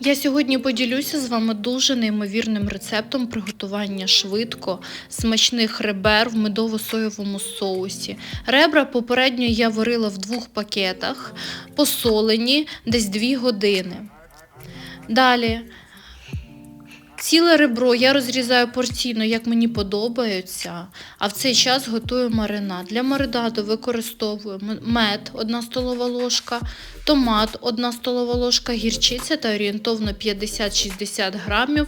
Я сьогодні поділюся з вами дуже неймовірним рецептом приготування швидко смачних ребер в медово-соєвому соусі. Ребра попередньо я варила в двох пакетах, посолені десь 2 години. Далі Ціле ребро я розрізаю порційно, як мені подобається, а в цей час готую маринад. Для маринаду використовую мед 1 столова ложка, томат 1 столова ложка, гірчиця та орієнтовно 50-60 грамів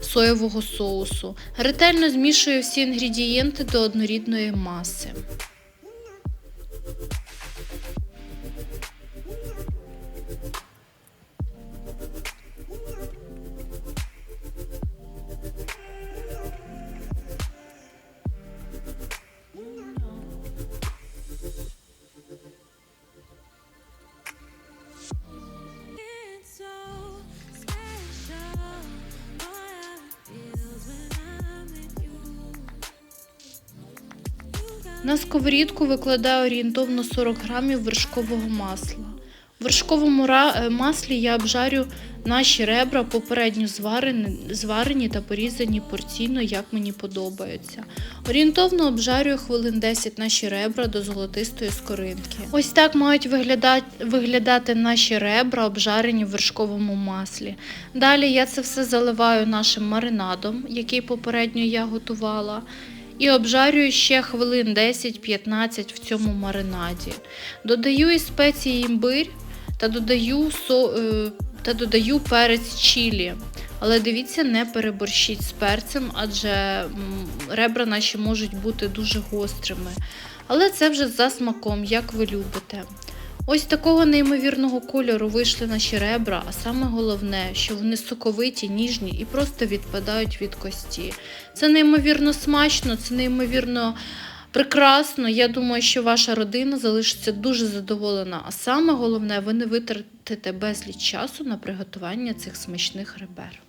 соєвого соусу. Ретельно змішую всі інгредієнти до однорідної маси. На сковорідку викладаю орієнтовно 40 грамів вершкового масла. В вершковому е, маслі я обжарю наші ребра попередньо зварені, зварені та порізані порційно, як мені подобається. Орієнтовно обжарюю хвилин 10 наші ребра до золотистої скоринки. Ось так мають виглядати, виглядати наші ребра, обжарені в вершковому маслі. Далі я це все заливаю нашим маринадом, який попередньо я готувала. І обжарюю ще хвилин 10-15 в цьому маринаді. Додаю і спеції імбирь та додаю, со, е, та додаю перець чілі. Але дивіться, не переборщіть з перцем, адже ребра наші можуть бути дуже гострими. Але це вже за смаком, як ви любите. Ось такого неймовірного кольору вийшли наші ребра, а саме головне, що вони соковиті, ніжні і просто відпадають від кості. Це неймовірно смачно, це неймовірно прекрасно. Я думаю, що ваша родина залишиться дуже задоволена. А саме головне, ви не витратите безліч часу на приготування цих смачних ребер.